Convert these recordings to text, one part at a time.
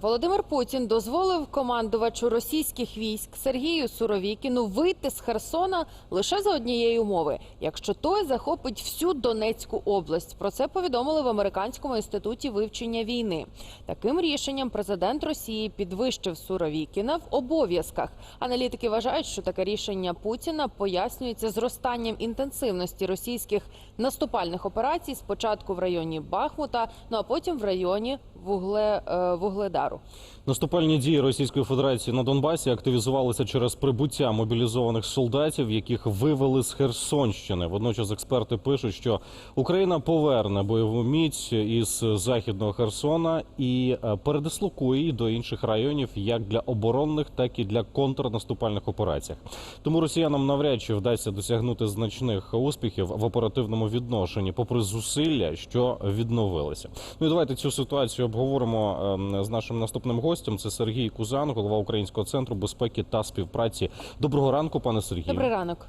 Володимир Путін дозволив командувачу російських військ Сергію Суровікіну вийти з Херсона лише за однієї умови, якщо той захопить всю Донецьку область. Про це повідомили в американському інституті вивчення війни. Таким рішенням президент Росії підвищив Суровікіна в обов'язках. Аналітики вважають, що таке рішення Путіна пояснюється зростанням інтенсивності російських наступальних операцій спочатку в районі Бахмута, ну а потім в районі Вугле, е, Вугледару. Наступальні дії Російської Федерації на Донбасі активізувалися через прибуття мобілізованих солдатів, яких вивели з Херсонщини. Водночас експерти пишуть, що Україна поверне бойову міць із західного Херсона і е, передислокує її до інших районів як для оборонних, так і для контрнаступальних операцій. Тому росіянам навряд чи вдасться досягнути значних успіхів в оперативному відношенні, попри зусилля, що відновилися. Ну і давайте цю ситуацію обговоримо ем, з нашим наступним гостем. Це Сергій Кузан, голова Українського центру безпеки та співпраці. Доброго ранку, пане Сергію. Добрий ранок.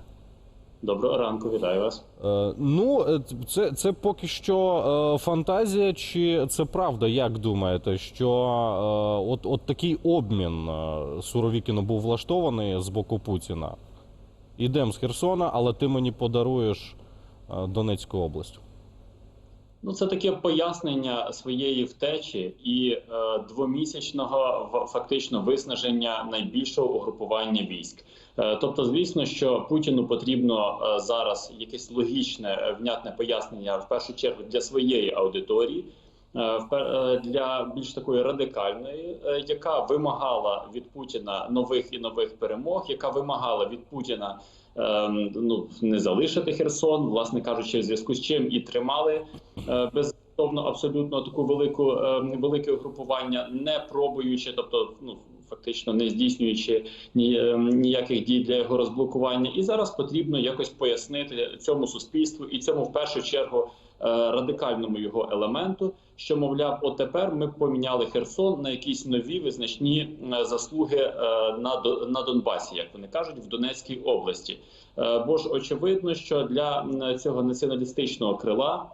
Доброго ранку, вітаю вас. Е, ну, е, це, це поки що е, фантазія, чи це правда? Як думаєте, що е, от, от такий обмін е, Суровікіну був влаштований з боку Путіна? Ідемо з Херсона, але ти мені подаруєш е, Донецьку область. Ну, це таке пояснення своєї втечі і е, двомісячного фактично виснаження найбільшого угрупування військ. Е, тобто, звісно, що Путіну потрібно е, зараз якесь логічне, е, внятне пояснення в першу чергу для своєї аудиторії. е, е, Для більш такої радикальної, е, яка вимагала від Путіна нових і нових перемог, яка вимагала від Путіна ну не залишити Херсон, власне кажучи, в зв'язку з чим і тримали е, безумовно абсолютно таку велику ем, велике угрупування, не пробуючи, тобто ну. Фактично не здійснюючи ем, ніяких дій для його розблокування, і зараз потрібно якось пояснити цьому суспільству і цьому в першу чергу е, радикальному його елементу, що мовляв, от тепер ми поміняли Херсон на якісь нові визначні е, заслуги е, на на Донбасі, як вони кажуть, в Донецькій області. Е, Бо ж очевидно, що для цього націоналістичного крила.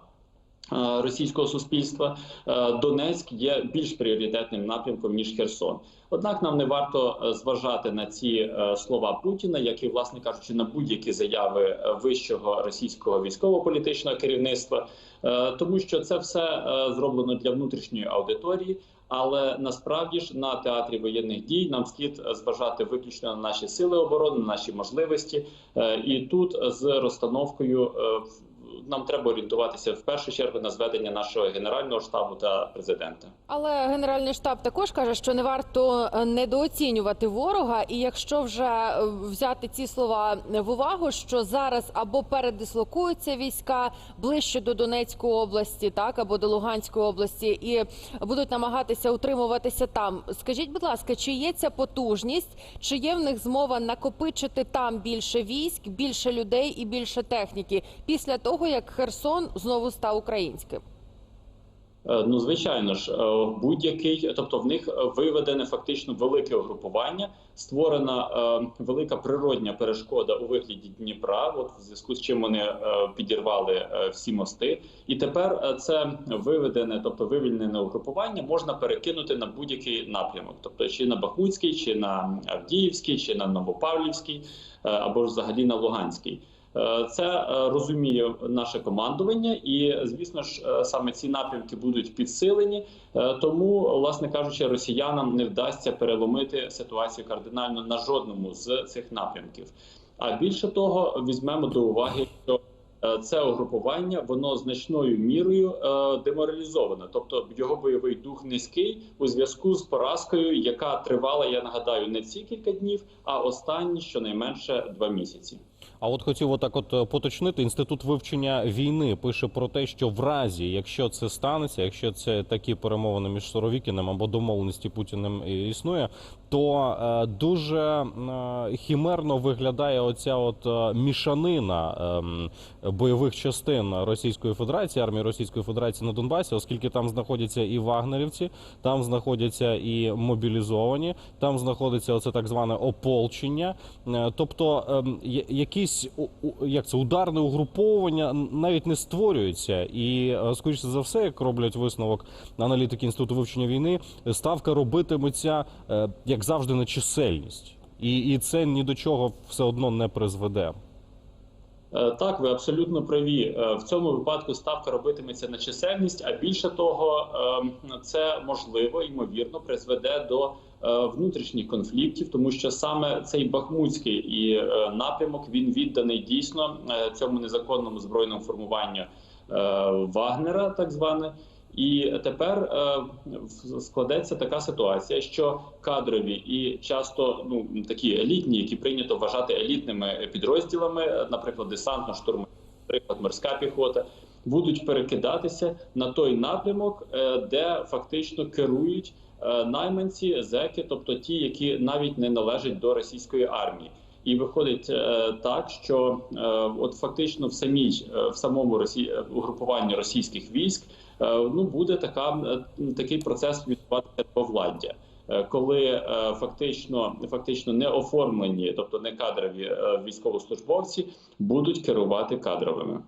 Е, Російського суспільства е, Донецьк є більш пріоритетним напрямком ніж Херсон. Однак нам не варто е, зважати на ці слова Путіна, як і, власне кажучи, на будь-які заяви вищого російського військово-політичного керівництва, тому що це все зроблено для внутрішньої аудиторії. Але насправді ж на театрі воєнних дій нам слід зважати виключно на наші сили оборони, на наші можливості, і тут з розстановкою нам треба орієнтуватися в першу чергу на зведення нашого генерального штабу та президента. Але генеральний штаб також каже, що не варто е, недооцінювати ворога. І якщо вже е, взяти ці слова в увагу, що зараз або передислокуються війська ближче до Донецької області, так або до Луганської області, і будуть намагатися утримуватися там. Скажіть, будь ласка, чи є ця потужність, чи є в них змова накопичити там більше військ, більше людей і більше техніки після того, як Херсон знову став українським? Е, Ну, звичайно ж, е, будь-який, тобто в них виведене фактично велике угрупування, створена е, велика природня перешкода у вигляді Дніпра, от в зв'язку з чим вони підірвали всі мости, і тепер це виведене, тобто вивільнене угрупування, можна перекинути на будь-який напрямок, тобто чи на Бахмутський, чи на Авдіївський, чи на Новопавлівський, або ж взагалі на Луганський. Е, Це е, розуміє наше командування, і звісно ж е, саме ці напрямки будуть підсилені. Тому, власне кажучи, росіянам не вдасться переломити ситуацію кардинально на жодному з цих напрямків. А більше того, візьмемо до уваги, що це угрупування воно значною мірою е, деморалізоване, тобто його бойовий дух низький у зв'язку з поразкою, яка тривала, я нагадаю, не ці кілька днів, а останні щонайменше два місяці. А от хотів отак от е, поточнити. Інститут вивчення війни пише про те, що в разі, якщо це станеться, якщо це такі перемовини між Суровікіним або домовленості Путіним існує, то е, дуже е, хімерно виглядає оця от е, мішанина ем, бойових частин Російської Федерації, армії Російської Федерації на Донбасі, оскільки там знаходяться і вагнерівці, там знаходяться і мобілізовані, там знаходиться оце так зване ополчення. Тобто, ем, якісь як це ударне угруповання навіть не створюються, і скоріше за все, як роблять висновок аналітики інституту вивчення війни, ставка робитиметься як завжди на чисельність, і, і це ні до чого все одно не призведе. Е, Так, ви абсолютно праві. Е, В цьому випадку ставка робитиметься на чисельність, а більше того, е, це можливо ймовірно призведе до е, внутрішніх конфліктів, тому що саме цей бахмутський і напрямок він відданий дійсно цьому незаконному збройному формуванню Вагнера, так зване. І тепер е, складеться така ситуація, що кадрові і часто ну такі елітні, які прийнято вважати елітними підрозділами, е, наприклад, десантно штурм, наприклад, морська піхота, будуть перекидатися на той напрямок, е, де фактично керують е, найманці, зеки, тобто ті, які навіть не належать до російської армії. І виходить е, так, що е, от фактично в самій е, в самому Росі... угрупуванні російських військ ну буде така такий процес відбуватися повладдя. Коли фактично фактично не оформлені, тобто не кадрові військовослужбовці, будуть керувати кадровими.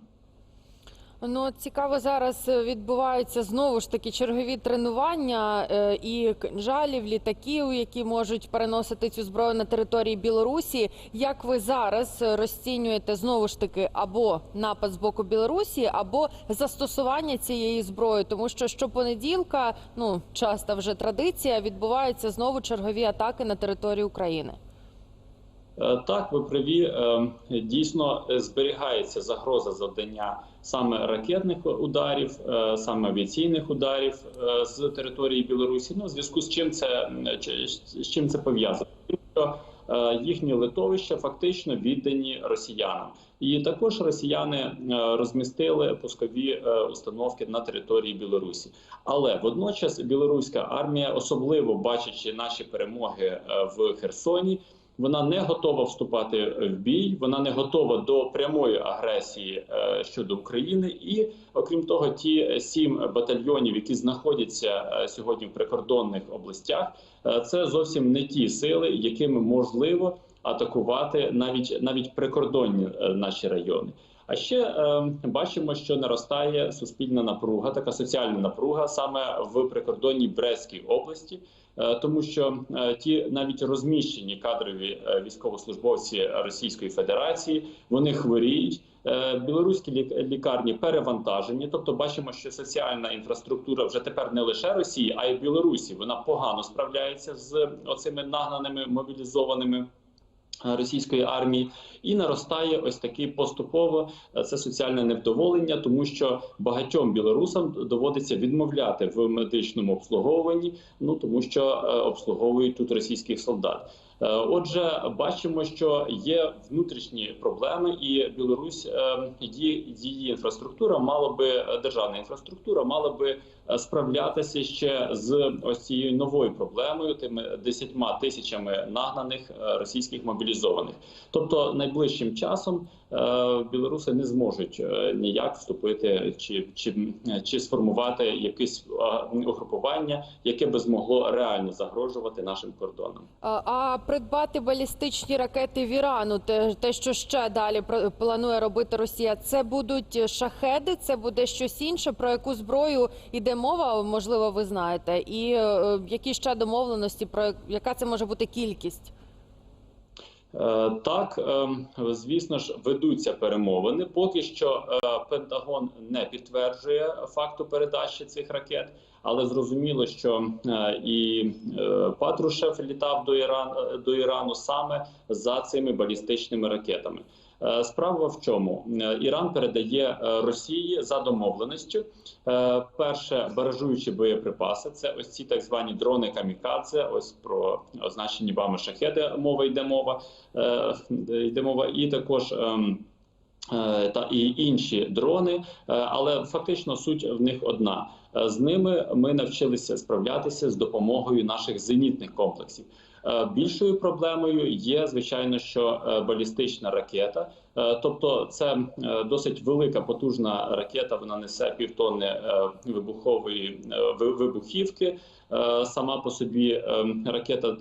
Ну цікаво, зараз е, відбуваються знову ж таки чергові тренування е, і кинжалів, літаків, які можуть переносити цю зброю на території Білорусі. Як ви зараз розцінюєте знову ж таки або напад з боку Білорусі, або застосування цієї зброї? Тому що щопонеділка, ну часто вже традиція, відбуваються знову чергові атаки на територію України. Е, Так, ви праві. Е, Дійсно зберігається загроза завдання саме ракетних ударів, е, саме авіаційних ударів е, з території Білорусі. Ну, в зв'язку з чим це з чим це пов'язано? Е, їхні литовища фактично віддані росіянам, і також росіяни розмістили пускові установки на території Білорусі. Але водночас білоруська армія, особливо бачачи наші перемоги в Херсоні. Вона не готова вступати в бій, вона не готова до прямої агресії е, щодо України. І окрім того, ті сім батальйонів, які знаходяться е, сьогодні в прикордонних областях, е, це зовсім не ті сили, якими можливо атакувати навіть навіть прикордонні е, наші райони. А ще е, бачимо, що наростає суспільна напруга, така соціальна напруга саме в прикордонній Брестській області. Е, тому що е, ті навіть розміщені кадрові е, військовослужбовці Російської Федерації вони хворіють. Білоруські лік- лікарні перевантажені, тобто бачимо, що соціальна інфраструктура вже тепер не лише Росії, а й Білорусі. Вона погано справляється з оцими нагнаними мобілізованими. Е, Російської армії і наростає ось таки поступово е, це соціальне невдоволення, тому що багатьом білорусам доводиться відмовляти в медичному обслуговуванні, ну тому що е, обслуговують тут російських солдат. Е, Отже, бачимо, що є внутрішні проблеми, і Білорусь е, її, її інфраструктура мала би е, державна інфраструктура мала би е, справлятися ще з ось цією новою проблемою, тими десятьма тисячами нагнаних е, російських мобілізованих. Тобто, найближчим часом е, білоруси не зможуть е, ніяк вступити чи, чи, чи сформувати якесь е, угрупування, яке би змогло реально загрожувати нашим кордонам. А, а придбати балістичні ракети в Ірану, те, те, що ще далі планує робити Росія, це будуть шахеди, це буде щось інше. Про яку зброю йде мова? Можливо, ви знаєте, і е, які ще домовленості, про яка це може бути кількість? Е, Так, е, звісно ж, ведуться перемовини. Поки що е, Пентагон не підтверджує факту передачі цих ракет, але зрозуміло, що е, і Патрушев літав до Іран до Ірану саме за цими балістичними ракетами. Е, Справа в чому Е, Іран передає е, Росії за домовленістю. Перше баражуючі боєприпаси. Це ось ці так звані дрони камікадзе. Ось про означені вами шахеди мова йде мова. Йде мова, і також. ем, Та і інші дрони, але фактично суть в них одна. З ними ми навчилися справлятися з допомогою наших зенітних комплексів. Е, Більшою проблемою є звичайно, що е, балістична ракета, Е, тобто це досить велика потужна ракета. Вона несе півтонни вибухової вибухівки. Сама по собі ракета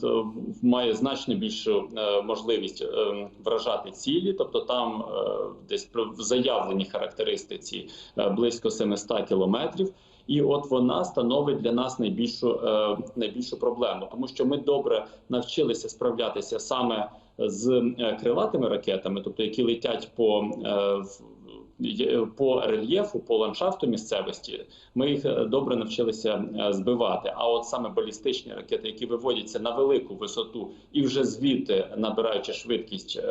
має значно більшу можливість вражати цілі, тобто там десь в заявленій характеристиці близько 700 кілометрів. І от вона становить для нас найбільшу е, найбільшу проблему, тому що ми добре навчилися справлятися саме з е, крилатими ракетами, тобто які летять по е, по рельєфу, по ландшафту місцевості. Ми їх добре навчилися збивати. А от саме балістичні ракети, які виводяться на велику висоту і вже звідти, набираючи швидкість,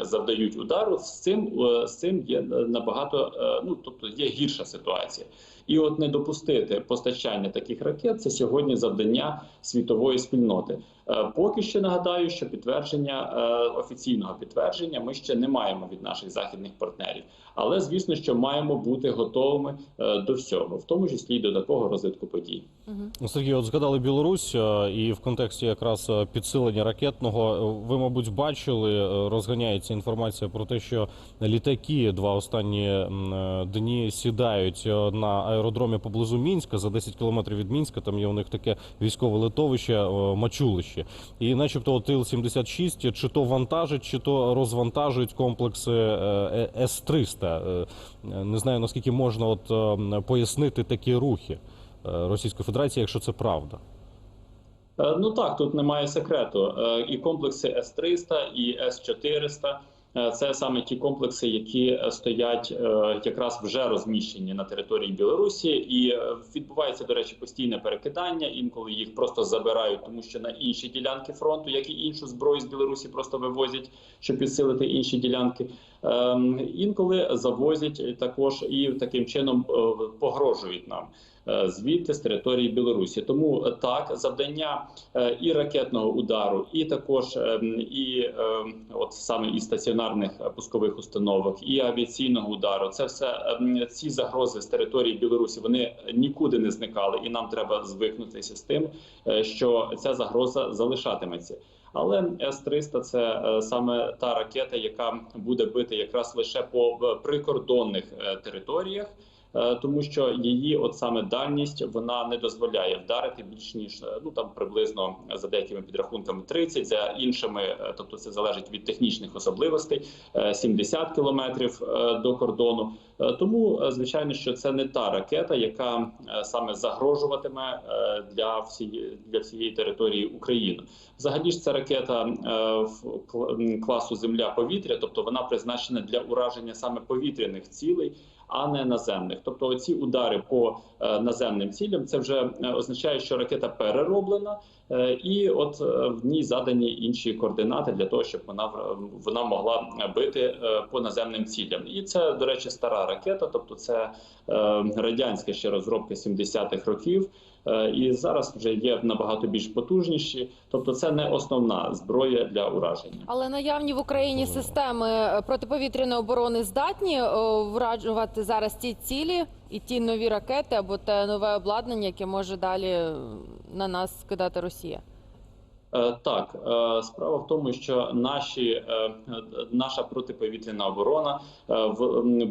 завдають удару. З цим з цим є набагато ну тобто є гірша ситуація. І от не допустити постачання таких ракет це сьогодні завдання світової спільноти. Е, Поки що нагадаю, що підтвердження е, офіційного підтвердження ми ще не маємо від наших західних партнерів, але звісно, що маємо бути готовими е, до всього, в тому числі й до такого розвитку подій. Ну, Сергій, от згадали Білорусь і в контексті якраз підсилення ракетного. Ви, мабуть, бачили, розганяється інформація про те, що літаки два останні дні сідають на аеродромі поблизу Мінська за 10 кілометрів від Мінська. Там є у них таке військове литовище, Мачулище. І, начебто, Тил-76 чи то вантажить, чи то розвантажують комплекси е, е, С-300. Е, Не знаю наскільки можна от е, пояснити такі рухи. Російської Федерації, якщо це правда. Ну так, тут немає секрету. І комплекси С-300, і С-400 е, – це саме ті комплекси, які е, стоять е, якраз вже розміщені на території Білорусі, і е, відбувається, до речі, постійне перекидання. Інколи їх просто забирають, тому що на інші ділянки фронту, як і іншу зброю з Білорусі, просто вивозять, щоб підсилити інші ділянки. Ем, Інколи завозять також і таким чином е, погрожують нам е, звідти з території Білорусі. Тому е, так завдання е, і ракетного удару, і також і от саме і стаціонарних е, пускових установок, і авіаційного удару. Це все ці загрози з території Білорусі вони нікуди не зникали, і нам треба звикнутися з тим, е, що ця загроза залишатиметься. Але С-300 – це е, саме та ракета, яка буде бити якраз лише по е, прикордонних е, територіях. Е, Тому що її, от саме дальність, вона не дозволяє вдарити більш ніж е, ну там приблизно за деякими підрахунками 30, за іншими, е, тобто це залежить від технічних особливостей, е, 70 кілометрів до кордону. Тому звичайно, що це не та ракета, яка саме загрожуватиме для всієї для всієї території України. Взагалі ж це ракета класу Земля-повітря, тобто вона призначена для ураження саме повітряних цілей, а не наземних. Тобто, оці удари по е, наземним цілям це вже е, означає, що ракета перероблена, і от е, в ній задані інші координати для того, щоб вона вона могла бити е, по наземним цілям. І це, до речі, стара ракета, тобто це е, радянська ще розробка 70-х років. Е, І зараз вже є набагато більш потужніші, тобто це не основна зброя для ураження. Але наявні в Україні системи е, протиповітряної оборони здатні е, вражувати зараз ті цілі і ті нові ракети або те нове обладнання, яке може далі е, на нас скидати Росія. Е, Так, е, справа в тому, що наші наша протиповітряна оборона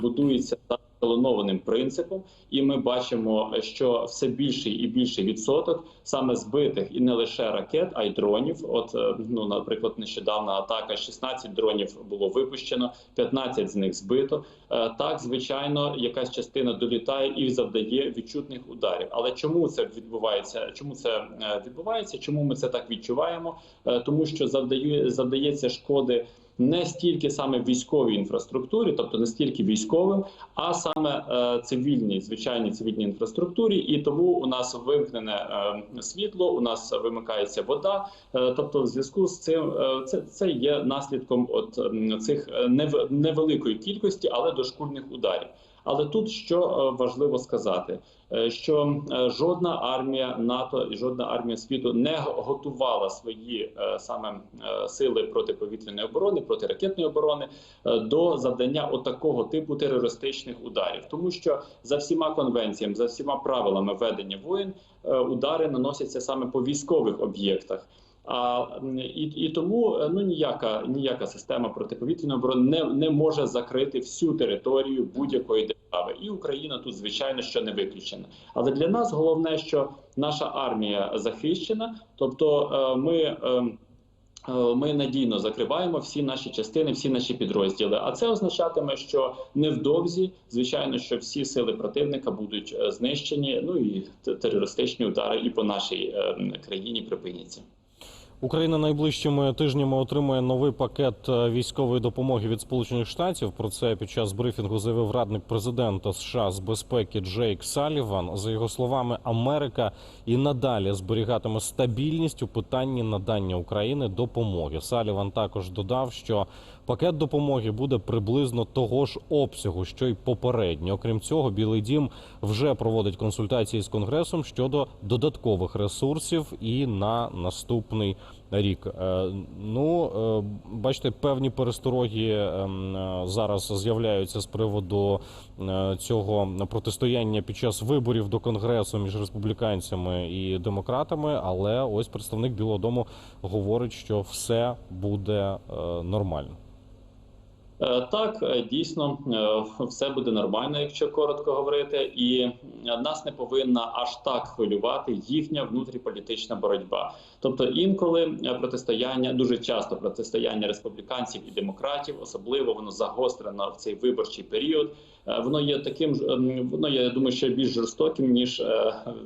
будується за ешелонованим принципом, і ми бачимо, що все більший і більший відсоток саме збитих і не лише ракет, а й дронів. От е, ну, наприклад, нещодавна атака 16 дронів було випущено, 15 з них збито. Е, Так, звичайно, якась частина долітає і завдає відчутних ударів. Але чому це відбувається? Чому це е, відбувається? Чому ми це так відчуваємо? Тому що завдає завдається шкоди. Не стільки саме військовій інфраструктурі, тобто не стільки військовим, а саме е, цивільній, звичайній цивільній інфраструктурі, і тому у нас вимкнене е, світло, у нас вимикається вода. Е, тобто, в зв'язку з цим це, це є наслідком от цих нев- невеликої кількості, але дошкульних ударів. Але тут що е, важливо сказати, е, що е, жодна армія НАТО і жодна армія світу не готувала свої саме сили протиповітряної оборони, протиракетної оборони до завдання отакого типу терористичних ударів, тому що за всіма конвенціями, за всіма правилами ведення воєн, удари наносяться саме по військових об'єктах. А і, і тому е, ну ніяка ніяка система протиповітряної оборони не, не може закрити всю територію будь-якої держави, і Україна тут звичайно що не виключена. Але для нас головне, що наша армія захищена, тобто е, ми. е, е, Ми надійно закриваємо всі наші частини, всі наші підрозділи. А це означатиме, що невдовзі, звичайно, що всі сили противника будуть знищені. Ну і терористичні удари і по нашій е, країні припиняться. Україна найближчими тижнями отримує новий пакет е, військової допомоги від Сполучених Штатів. Про це під час брифінгу заявив радник президента США з безпеки Джейк Саліван. За його словами, Америка і надалі зберігатиме стабільність у питанні надання України допомоги. Саліван також додав, що пакет допомоги буде приблизно того ж обсягу, що й попередньо. Окрім цього, Білий Дім вже проводить консультації з конгресом щодо додаткових ресурсів і на наступний рік. Е, Ну е, бачите, певні перестороги е, зараз з'являються з приводу цього протистояння під час виборів до конгресу між республіканцями і демократами. Але ось представник Білого Дому говорить, що все буде нормально. Е, Так, е, дійсно, е, все буде нормально, якщо коротко говорити, і нас не повинна аж так хвилювати їхня внутріполітична боротьба. Тобто, інколи протистояння дуже часто протистояння республіканців і демократів, особливо воно загострено в цей виборчий період. Воно є таким ем, воно я думаю, ще більш жорстоким ніж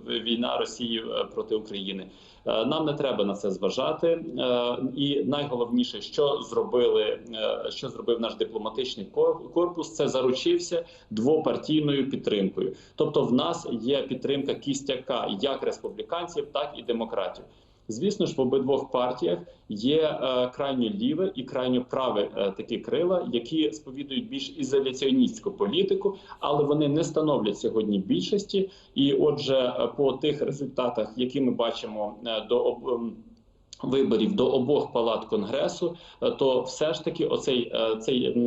війна Росії проти України. Е, Нам не треба на це зважати, Е, і найголовніше, що зробили, е, що зробив наш дипломатичний кор- корпус, це заручився двопартійною підтримкою. Тобто, в нас є підтримка кістяка як республіканців, так і демократів. Звісно ж, в обидвох партіях є е, крайньо ліве і крайньо праве е, такі крила, які сповідують більш ізоляціоністську політику, але вони не становлять сьогодні більшості. І, отже, е, по тих результатах, які ми бачимо до ем, виборів до обох палат конгресу, то все ж таки оцей цей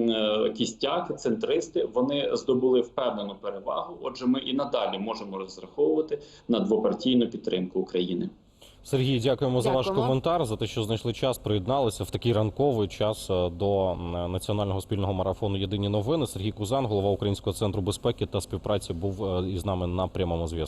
кістяк, центристи, вони здобули впевнену перевагу. Отже, ми і надалі можемо розраховувати на двопартійну підтримку України. Сергій, дякуємо за ваш коментар, за те, що знайшли час, приєдналися в такий ранковий час е, до національного спільного марафону Єдині новини. Сергій Кузан, голова Українського центру безпеки та співпраці, був е, із нами на прямому зв'язку.